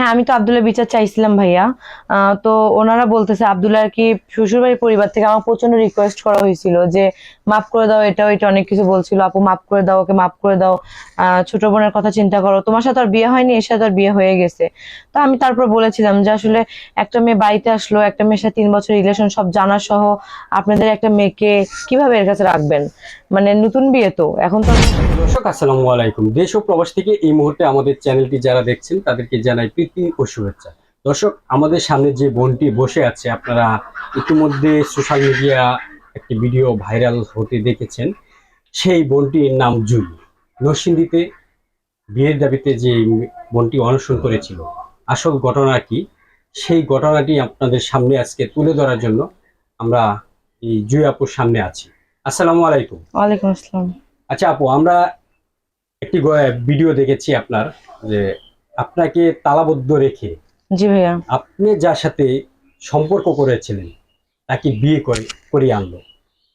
হ্যাঁ আমি তো আবদুল্লাহ বিচার চাইছিলাম ভাইয়া। তো ওনারা বলতেছে আবদুল্লাহ আর কি শ্বশুরবাড়ির পরিবার থেকে আমার প্রচণ্ড রিকোয়েস্ট করা হয়েছিল যে, মাফ করে দাও, এটা ওইটা অনেক কিছু বলছিল, আপু, মাফ করে দাও, ওকে মাফ করে দাও। ছোট বোনের কথা চিন্তা করো। তোমার সাথে আর বিয়ে হয়নি, এর সাথে আর বিয়ে হয়ে গেছে। তো আমি তারপর বলেছিলাম যে, আসলে একটা মেয়ে বাড়িতে আসলো, একটা মেয়ের সাথে তিন বছর রিলেশন সব জানা সহ আপনাদের একটা মেয়েকে কীভাবে এর কাছে রাখবেন? মানে নতুন বিয়ে তো, এখন তো দর্শক, আসসালামু আলাইকুম। দেশ ও প্রবাস থেকে এই মুহূর্তে আমাদের চ্যানেলটি যারা দেখছেন, তাদেরকে জানাই প্রীতি ও শুভেচ্ছা। দর্শক আমাদের সামনে যে বোনটি বসে আছে আপনারা ইতিমধ্যে সোশ্যাল মিডিয়া একটি ভিডিও ভাইরাল হতে দেখেছেন। সেই বোনটির নাম জুই নরসিংদীতে বিয়ের দাবিতে যে বোনটি অনশন করেছিল আসল ঘটনা কি? সেই ঘটনাটি আপনাদের সামনে আজকে তুলে ধরার জন্য আমরা এই জুই আপুর সামনে আছি। আসসালামু আলাইকুম। ওয়ালাইকুম আসসালাম। আচ্ছা আপু আমরা একটি ভিডিও দেখেছি আপনার যে আপনাকে তালাবদ্ধ রেখে জি ভাইয়া। আপনি যার সাথে সম্পর্ক করেছিলেন তাকে বিয়ে করে করিয়ে আনলো।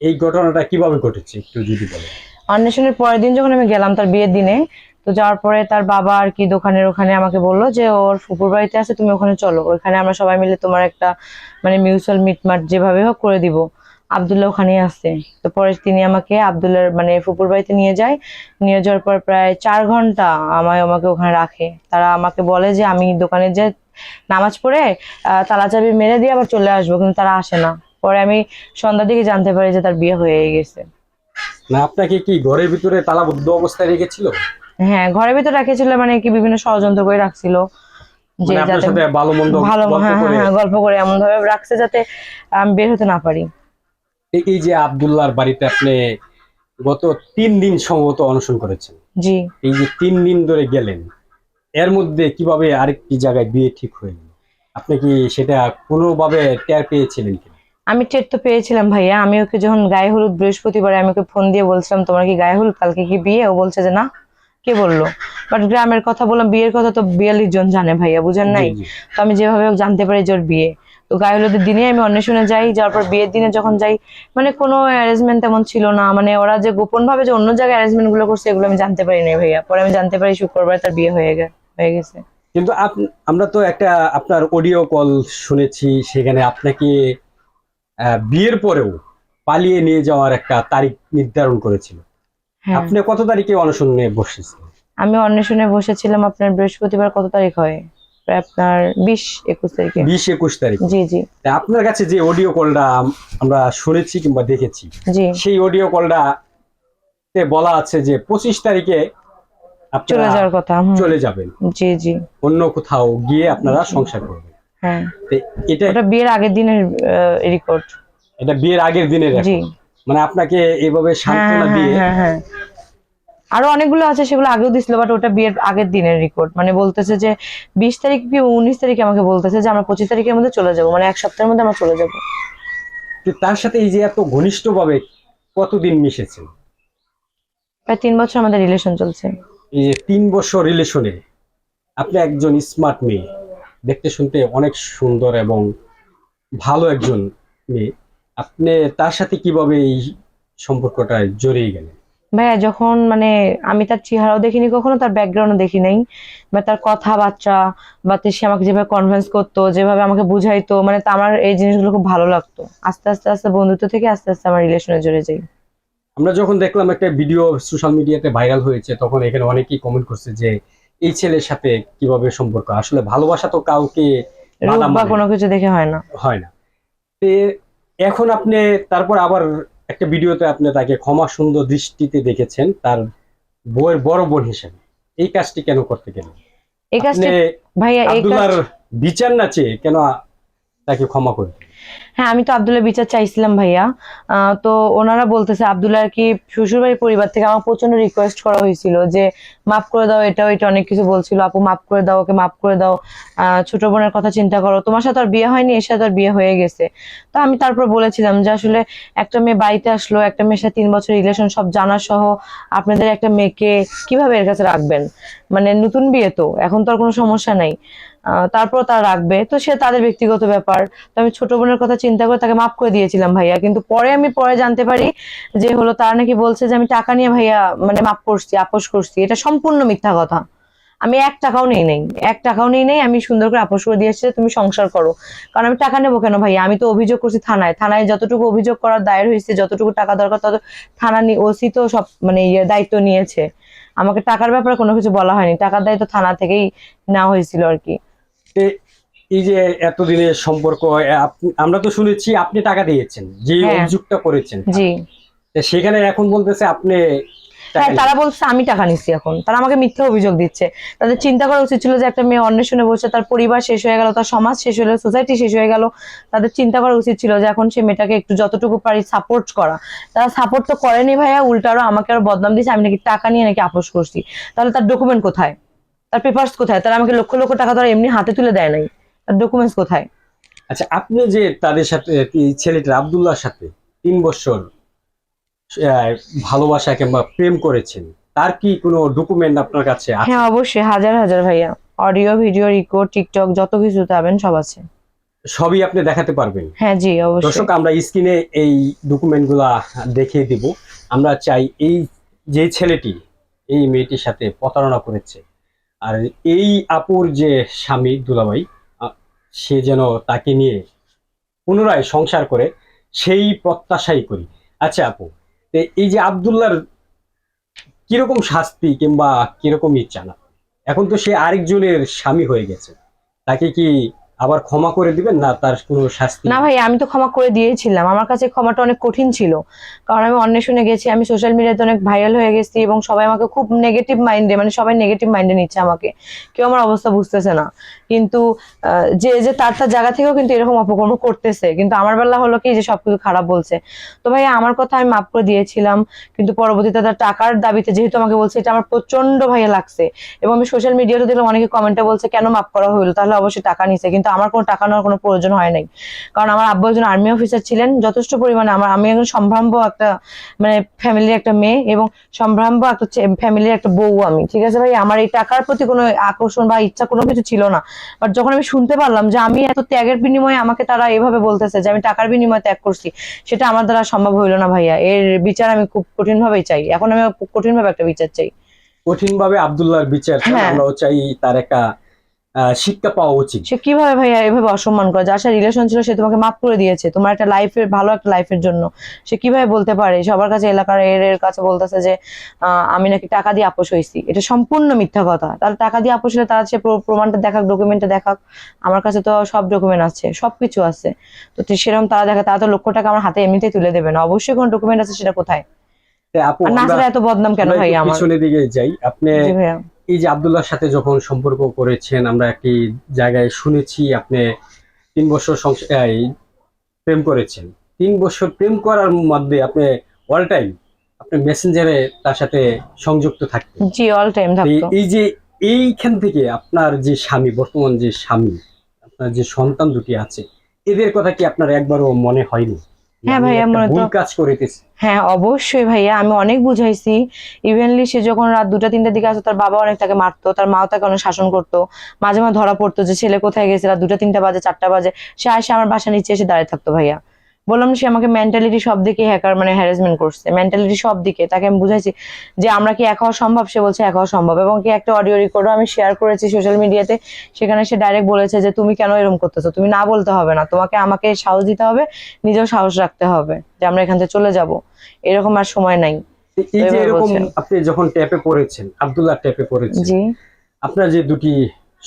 এই ঘটনাটা কীভাবে ঘটেছে একটু যদি বলেন। অন্বেষণের পরের দিন যখন আমি গেলাম তার বিয়ের দিনে তো যাওয়ার পরে তার বাবা আর কি দোকানের ওখানে আমাকে বলল যে ওর ফুপুর বাড়িতে আছে তুমি ওখানে চলো। ওখানে আমরা সবাই মিলে তোমার একটা মানে মিউচুয়াল মিটমাট যেভাবে হোক করে দিব। আবদুল্লাহ ওখানেই আসছে তো পরে তিনি আমাকে আবদুল্লার মানে ফুপুর বাড়িতে নিয়ে যায়। নিয়ে যাওয়ার পর প্রায় চার ঘণ্টা আমায় আমাকে ওখানে রাখে। তারা আমাকে বলে যে আমি দোকানে যে নামাজ পড়ে তালা চাবি মেরে দিয়ে আবার চলে আসব। কিন্তু তারা আসে না। পরে আমি সন্ধ্যার দিকে জানতে পারি যে তার বিয়ে হয়ে গেছে। না আপনাকে কি ঘরের ভিতরে তালাবদ্ধ অবস্থায় রেখেছিল? হ্যাঁ ঘরের ভিতরে রেখেছিল মানে কি বিভিন্ন ষড়যন্ত্র করে রাখছিল। যে মানে যাতে ভালো মন্দ ভালো হ্যাঁ হ্যাঁ হ্যাঁ গল্প করে এমন ভাবে রাখছে যাতে আমি বের হতে না পারি। এই- যে আবদুল্লাহর বাড়িতে আপনি গত তিন দিন সম্ভবত অনশন করেছেন। জি। এই যে তিন দিন ধরে গেলেন এর মধ্যে কীভাবে আরেকটি জায়গায় বিয়ে ঠিক হয়ে গেল? আপনি কি সেটা কোনোভাবে টের পেয়েছিলেন কিনা? আমি টের তো পেয়েছিলাম ভাইয়া। আমি ওকে যখন গায়ে হলুদ বৃহস্পতিবার আমি ওকে ফোন দিয়ে বলছিলাম তোমার কি গায়ে হলুদ? কালকে কি বিয়ে? ও বলছে যে না। কে বলল? বাট গ্রামের কথা বললাম বিয়ের কথা তো বিয়াল্লিশ জন জানে ভাইয়া বুঝেন নাই। তো আমি যেভাবে জানতে পারি যে ওর বিয়ে। তো গায়ে হলুদের দিনে আমি অন্বেষণে যাই যাওয়ার পর বিয়ের দিনে যখন যাই মানে কোনো অ্যারেঞ্জমেন্ট তেমন ছিল না। মানে ওরা যে গোপন ভাবে যে অন্য জায়গায় অ্যারেঞ্জমেন্টগুলো করছে এগুলো আমি জানতে পারি না ভাইয়া। পরে আমি জানতে পারি শুক্রবার তার বিয়ে হয়ে হয়ে গেছে। কিন্তু আমরা তো একটা আপনার অডিও কল শুনেছি সেখানে আপনাকে বিয়ের পরেও পালিয়ে নিয়ে যাওয়ার একটা তারিখ নির্ধারণ করেছিল। হ্যাঁ। আপনি কত তারিখে অনশনে বসেছিলেন? আমি অন্বেষণে বসেছিলাম আপনার বৃহস্পতিবার কত তারিখ হয়? প্রায় আপনার বিশ একুশ তারিখে। বিশ একুশ তারিখ। জি জি। আপনার কাছে যে অডিও কলটা আমরা শুনেছি কিংবা দেখেছি জি। সেই অডিও কলটা তে বলা আছে যে পঁচিশ তারিখে চলে যাওয়ার কথা চলে যাবেন। জি জি। অন্য কোথাও গিয়ে আপনারা সংসার করবেন। হ্যাঁ। এটা ওটা বিয়ের আগের দিনের রেকর্ড এটা বিয়ের আগের দিনের জি। মানে আপনাকে এভাবে সান্ত্বনা হ্যাঁ দিয়ে হ্যাঁ হ্যাঁ। আরও অনেকগুলো আছে সেগুলো আগেও দিছিল বাট ওটা বিয়ের আগের দিনের রেকর্ড মানে বলতেছে যে বিশ তারিখ কি উনিশ তারিখে আমাকে বলতেছে যে আমরা পঁচিশ তারিখের মধ্যে চলে যাব মানে এক সপ্তাহের মধ্যে আমরা চলে যাব। তার সাথে এই যে এত ঘনিষ্ঠভাবে কতদিন মিশেছেন প্রায় তিন বছর আমাদের রিলেশন চলছে। এই যে তিন বছর রিলেশনে আপনি একজন স্মার্ট মেয়ে দেখতে শুনতে অনেক সুন্দর এবং ভালো একজন মেয়ে। আপনি তার সাথে কীভাবে এই সম্পর্কটা জড়িয়ে গেলেন? ভাইয়া যখন মানে আমি তার চেহারাও দেখিনি কখনো তার ব্যাকগ্রাউন্ডও দেখি নাই বা তার কথাবার্তা বা সে আমাকে যেভাবে কনভিন্স করতো যেভাবে আমাকে বুঝাইতো মানে আমার এই জিনিসগুলো খুব ভালো লাগতো। আস্তে আস্তে আস্তে বন্ধুত্ব থেকে আস্তে আস্তে আমার রিলেশনে জড়ে যাই আমরা যখন দেখলাম একটা ভিডিও সোশ্যাল মিডিয়াতে ভাইরাল হয়েছে তখন এখানে অনেকেই কমেন্ট করছে যে এই ছেলের সাথে কীভাবে সম্পর্ক? আসলে ভালোবাসা তো কাউকে বা কোনো কিছু দেখে হয় না। হয় না। এখন আপনি তারপর আবার একটা ভিডিওতে আপনি তাকে ক্ষমা সুন্দর দৃষ্টিতে দেখেছেন তার বউয়ের বড় বোন হিসেবে এই কাজটি কেন করতে গেলেন এই কাজটি ভাইয়া এই কাজ বিচার না চেয়ে কেন তাকে ক্ষমা করে? হ্যাঁ আমি তো আবদুল্লাহ বিচার চাইছিলাম ভাইয়া। তো ওনারা বলতেছে, আবদুল্লাহ আর কি শ্বশুরবাড়ির পরিবার থেকে আমার প্রচণ্ড রিকোয়েস্ট করা হয়েছিল যে, মাফ করে দাও এটা ওইটা অনেক কিছু বলছিল। আপু, মাফ করে দাও, ওকে মাফ করে দাও। ছোট বোনের কথা চিন্তা করো। তোমার সাথে আর বিয়ে হয়নি, এর সাথে আর বিয়ে হয়ে গেছে। তো আমি তারপর বলেছিলাম যে, আসলে একটা মেয়ে বাড়িতে আসলো, একটা মেয়ের সাথে তিন বছর রিলেশন সব জানা সহ আপনাদের একটা মেয়েকে কীভাবে এর কাছে রাখবেন? মানে নতুন বিয়ে তো, এখন তো আর কোনো সমস্যা নাই। তারপর তারা রাখবে। তো সে তাদের ব্যক্তিগত ব্যাপার। তো আমি ছোট বোনের কথা চিন্তা করে তাকে মাফ করে দিয়েছিলাম ভাইয়া। কিন্তু পরে আমি পরে জানতে পারি যে হলো তারা নাকি বলছে যে আমি টাকা নিয়ে ভাইয়া মানে মাফ করছি, আপোষ করছি। এটা সম্পূর্ণ মিথ্যা কথা। আমি এক টাকাও নেই নেই। এক টাকাও নেই নেই, আমি সুন্দর করে আপোষ করে দিয়ে তুমি সংসার করো। কারণ আমি টাকা নেব কেন ভাইয়া? আমি তো অভিযোগ করছি থানায়। থানায় যতটুকু অভিযোগ করার দায়ের হয়েছে, যতটুকু টাকা দরকার, তত থানা ওসি তো সব মানে ইয়ে দায়িত্ব নিয়েছে। আমাকে টাকার ব্যাপারে কোনো কিছু বলা হয়নি। টাকার দায়িত্ব থানা থেকেই নেওয়া হয়েছিল আর কি। এই যে এতদিনের সম্পর্ক আমরা তো শুনেছি আপনি টাকা দিয়েছেন যে হ্যাঁ। অভিযোগটা করেছেন। জি। সেখানে এখন বলতেছে আপনি হ্যাঁ তারা বলছে আমি টাকা নিচ্ছি এখন। তারা আমাকে মিথ্যা অভিযোগ দিচ্ছে। তাদের চিন্তা করা উচিত ছিল যে একটা মেয়ে অন্বেষণে বসে তার পরিবার শেষ হয়ে গেল তার সমাজ শেষ হয়ে গেল সোসাইটি শেষ হয়ে গেল। তাদের চিন্তা করা উচিত ছিল যে এখন সে মেয়েটাকে একটু যতটুকু পারি সাপোর্ট করা। তারা সাপোর্ট তো করেনি ভাইয়া উল্টা আরও আমাকে আরও বদনাম দিয়েছে আমি নাকি টাকা নিয়ে নাকি আপোষ করছি। তাহলে তার ডকুমেন্ট কোথায়? তার পেপার্স কোথায়? তারা আমাকে লক্ষ লক্ষ টাকা তারা এমনি হাতে তুলে দেয় নাই। তার ডকুমেন্টস কোথায়? আচ্ছা আপনি যে তাদের সাথে ছেলেটা আব্দুল্লাহর সাথে তিন বছর ভালোবাসা কিংবা প্রেম করেছেন তার কি কোনো ডকুমেন্ট আপনার কাছে আছে? হ্যাঁ অবশ্যই। হাজার হাজার ভাইয়া। অডিও ভিডিও রেকর্ড টিকটক যত কিছু চাবেন সব আছে। সবই আপনি দেখাতে পারবেন? হ্যাঁ জি অবশ্যই। দর্শক আমরা স্ক্রিনে এই ডকুমেন্টগুলা দেখিয়ে দিব। আমরা চাই এই যে ছেলেটি এই মেয়েটির সাথে প্রতারণা করেছে আর এই আপুর যে স্বামী দুলাভাই সে যেন তাকে নিয়ে পুনরায় সংসার করে, সেই প্রত্যাশাই করি। আচ্ছা আপু এই যে আবদুল্লার কীরকম শাস্তি কিংবা কীরকম ইচ্ছা না? এখন তো সে আরেকজনের স্বামী হয়ে গেছে। তাকে কি আবার ক্ষমা করে দিবেন? না তার কোনো শাস্তি না ভাই আমি তো ক্ষমা করে দিয়েছিলাম। আমার কাছে ক্ষমাটা অনেক কঠিন ছিল। কারণ আমি অন্বেষণে গেছি আমি সোশ্যাল মিডিয়াতে অনেক ভাইরাল হয়ে গেছি এবং সবাই আমাকে খুব নেগেটিভ মাইন্ডে মানে সবাই নেগেটিভ মাইন্ডে নিচ্ছে আমাকে। কেউ আমার অবস্থা বুঝতেছে না। কিন্তু যে যে তার তার জায়গা থেকেও কিন্তু এরকম অপকর্ম করতেছে। কিন্তু আমার বেলা হলো কি যে সবকিছু খারাপ বলছে। তো ভাই আমার কথা আমি মাফ করে দিয়েছিলাম। কিন্তু পরবর্তীতে তার টাকার দাবিতে যেহেতু আমাকে বলছে এটা আমার প্রচণ্ড ভাইয়া লাগছে। এবং আমি সোশ্যাল মিডিয়াতে দেখলাম অনেকে কমেন্টে বলছে কেন মাফ করা হলো? তাহলে অবশ্যই টাকা নিছে। কিন্তু আমার কোনো টাকা নেওয়ার কোনো প্রয়োজন হয় নাই। কারণ আমার আব্বু একজন আর্মি অফিসার ছিলেন যথেষ্ট পরিমাণে আমার আমি একজন সম্ভ্রাম্য একটা মানে ফ্যামিলির একটা মেয়ে এবং সম্ভ্রাম্য একটা ফ্যামিলির একটা বউ আমি ঠিক আছে ভাই? আমার এই টাকার প্রতি কোনো আকর্ষণ বা ইচ্ছা কোনো কিছু ছিল না। বাট যখন আমি শুনতে পারলাম যে আমি এত ত্যাগের বিনিময়ে আমাকে তারা এভাবে বলতেছে যে আমি টাকার বিনিময়ে ত্যাগ করছি সেটা আমার দ্বারা সম্ভব হইল না ভাইয়া। এর বিচার আমি খুব কঠিন ভাবেই চাই। এখন আমি কঠিন ভাবে একটা বিচার চাই। কঠিন ভাবে আবদুল্লাহর বিচার হ্যাঁ। আমরাও চাই তার একটা শিক্ষা পাওয়া উচিত। সে কীভাবে ভাইয়া এভাবে অসম্মান করে? যার সাথে রিলেশন ছিল সে তোমাকে মাফ করে দিয়েছে। তোমার একটা লাইফের ভালো একটা লাইফের জন্য। সে কীভাবে বলতে পারে? সবার কাছে এলাকার এর এর কাছে বলতেছে যে আমি নাকি টাকা দিয়ে আপোষ হয়েছি। এটা সম্পূর্ণ মিথ্যা কথা। তার টাকা দিয়ে আপোষ হলে তার সে প্রমাণটা দেখাক ডকুমেন্টটা দেখাক। আমার কাছে তো সব ডকুমেন্ট আছে সবকিছু আছে। তো সেরকম তারা দেখা তারা তো লক্ষ টাকা আমার হাতে এমনিতেই তুলে দেবে না। অবশ্যই কোন ডকুমেন্ট আছে সেটা কোথায়? এত বদনাম কেন ভাই আমার? পিছনের দিকে যাই। আপনি ভাইয়া। এই যে আবদুল্লাহর সাথে যখন সম্পর্ক করেছেন আমরা একটি জায়গায় শুনেছি আপনি তিন বছর প্রেম করেছেন। তিন বছর প্রেম করার মধ্যে আপনি অল টাইম আপনি মেসেঞ্জারে তার সাথে সংযুক্ত থাকতেন। জি অল টাইম থাকতো। এই যে এইখান থেকে আপনার যে স্বামী বর্তমান যে স্বামী আপনার যে সন্তান দুটি আছে এদের কথা কি আপনার একবারও মনে হয়নি? হ্যাঁ ভাইয়া, একটা মনে তো- কাজ করিতেছি। হ্যাঁ অবশ্যই ভাইয়া আমি অনেক বুঝাইছি। ইভেনলি সে যখন রাত দুটা তিনটার দিকে আসতো তার বাবা অনেক তাকে মারতো তার মাও তাকে অনেক শাসন করতো। মাঝে মাঝে ধরা পড়তো যে ছেলে কোথায় গেছে? রাত দুটা তিনটা বাজে চারটা বাজে। সে আসে আমার বাসা নিচে এসে দাঁড়িয়ে থাকতো ভাইয়া। বললাম সে আমাকে মেন্টালিটি সব দিকে হ্যাকার মানে হ্যারাসমেন্ট করছে। মেন্টালিটি সব দিকে তাকে আমি বুঝাইছি যে আমরা কি এক হওয়া সম্ভব? সে বলছে এক হওয়া সম্ভব। এবং কি একটা অডিও রেকর্ডও আমি শেয়ার করেছি সোশ্যাল মিডিয়াতে সেখানে সে ডাইরেক্ট বলেছে যে তুমি কেন এরকম করতেছো? তুমি না বলতে হবে না। তোমাকে আমাকে সাহস দিতে হবে নিজেও সাহস রাখতে হবে যে আমরা এখান থেকে চলে যাব। এরকম আর সময় নাই। এই যে এরকম আপনি যখন ট্যাপে পড়েছেন আব্দুল্লাহ ট্যাপে পড়েছেন জি। আপনার যে দুটি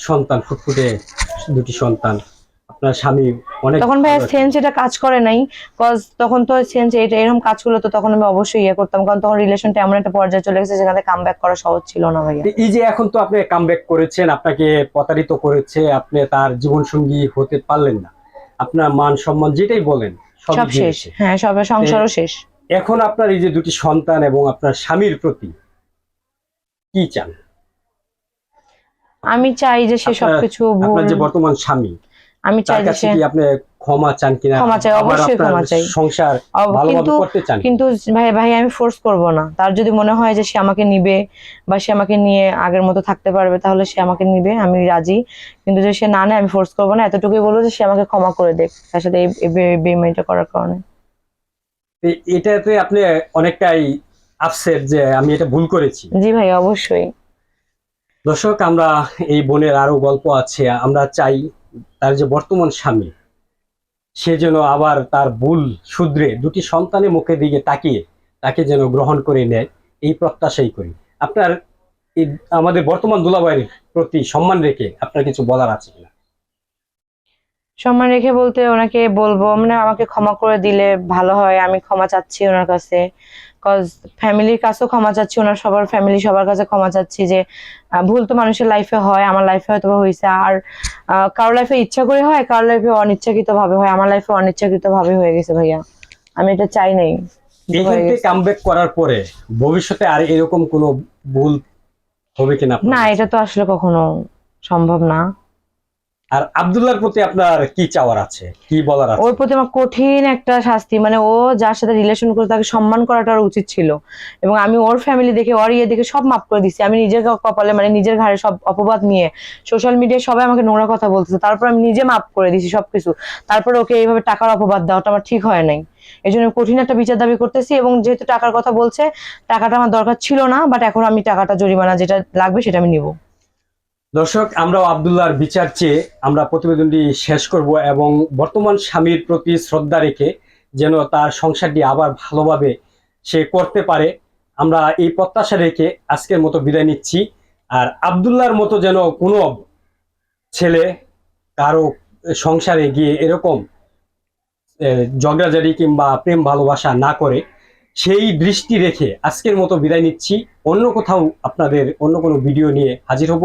সন্তান ফুটফুটে দুটি সন্তান আপনার স্বামী অনেক তখন ভাইয়া সেন্স এটা কাজ করে নাই কজ তখন তো সেন্স এটা এরকম কাজ করলে তো তখন আমি অবশ্যই ইয়ে করতাম কারণ তখন রিলেশনটা এমন একটা পর্যায়ে চলে গেছে যেখানে কাম ব্যাক করা সহজ ছিল না ভাইয়া। এই যে এখন তো আপনি কামব্যাক করেছেন আপনাকে প্রতারিত করেছে আপনি তার জীবন সঙ্গী হতে পারলেন না। আপনার মান সম্মান যেটাই বলেন সব শেষ। হ্যাঁ সব সংসারও শেষ। এখন আপনার এই যে দুটি সন্তান এবং আপনার স্বামীর প্রতি কি চান? আমি চাই যে সে সবকিছু আপনার যে বর্তমান স্বামী আমি চাই যে আপনি ক্ষমা চান কিনা? ক্ষমা চাই, অবশ্যই ক্ষমা চাই। সংসার ভালোভাবে করতে চান? কিন্তু ভাই ভাই আমি ফোর্স করব না। তার যদি মনে হয় যে সে আমাকে নিবে বা সে আমাকে নিয়ে আগের মতো থাকতে পারবে তাহলে সে আমাকে নিবে আমি রাজি। কিন্তু যদি সে না নেয় আমি ফোর্স করব না। এতটুকুই বলব যে সে আমাকে ক্ষমা করে দেখ তার সাথে এই এই বে- বেইমানিটা করার কারণে। এটাতে আপনি অনেকটাই আপসেট যে আমি এটা ভুল করেছি। জি ভাই অবশ্যই। দর্শক আমরা এই বোনের আরও গল্প আছে। আমরা চাই তার যে বর্তমান স্বামী, সে যেন আবার তার ভুল শুধরে দুটি সন্তানের মুখের দিকে তাকিয়ে তাকে যেন গ্রহণ করে নেয়, এই প্রত্যাশাই করি। আপনার আমাদের বর্তমান দুলাবাইয়ের প্রতি সম্মান রেখে আপনার কিছু বলার আছে কিনা? সম্মান রেখে বলতে ওনাকে বলব মানে আমাকে ক্ষমা করে দিলে ভালো হয় আমি ক্ষমা চাচ্ছি ওনার কাছে। কজ ফ্যামিলির কাছেও ক্ষমা চাচ্ছি ওনার সবার ফ্যামিলি সবার কাছে ক্ষমা চাচ্ছি যে ভুল তো মানুষের লাইফে হয় আমার লাইফে হয়তো হয়েছে আর কারও লাইফে ইচ্ছা করে হয় কারও লাইফে অনিচ্ছাকৃত ভাবে হয়। আমার লাইফে অনিচ্ছাকৃত ভাবে হয়ে গেছে ভাইয়া। আমি এটা চাই নাই। এখান থেকে কামব্যাক করার পরে ভবিষ্যতে আর এরকম কোনো ভুল হবে কিনা না এটা তো আসলে কখনো সম্ভব না। আর আব্দুল্লাহর প্রতি আপনার কি চাওয়ার আছে? কি বলার আছে? ওর প্রতি আমার কঠিন একটা শাস্তি মানে ও যার সাথে রিলেশন করে তাকে সম্মান করাটা উচিত ছিল। এবং আমি ওর ফ্যামিলি দেখে, ওর ইয়ে দেখে সব মাফ করে দিচ্ছি আমি নিজের কপালে মানে নিজের ঘাড়ে সব অপবাদ নিয়ে সোশ্যাল মিডিয়ায় সবাই আমাকে নোংরা কথা বলতেছে। তারপর আমি নিজে মাফ করে দিছি সবকিছু। তারপর ওকে এইভাবে টাকার অপবাদ দেওয়াটা আমার ঠিক হয় নাই। এই জন্য কঠিন একটা বিচার দাবি করতেছি এবং যেহেতু টাকার কথা বলছে, টাকাটা আমার দরকার ছিল না বাট এখন আমি টাকাটা জরিমানা যেটা লাগবে সেটা আমি নিব। দর্শক, আমরাও আব্দুল্লাহর বিচার চেয়ে আমরা প্রতিবেদনটি শেষ করব এবং বর্তমান স্বামীর প্রতি শ্রদ্ধা রেখে যেন তার সংসারটি আবার ভালোভাবে সে করতে পারে, আমরা এই প্রত্যাশা রেখে আজকের মতো বিদায় নিচ্ছি। আর আব্দুল্লাহর মতো যেন কোনো ছেলে কারও সংসারে গিয়ে এরকম ঝগড়াঝাড়ি কিংবা প্রেম ভালোবাসা না করে, সেই দৃষ্টি রেখে আজকের মতো বিদায় নিচ্ছি। অন্য কোথাও আপনাদের অন্য কোনো ভিডিও নিয়ে হাজির হব।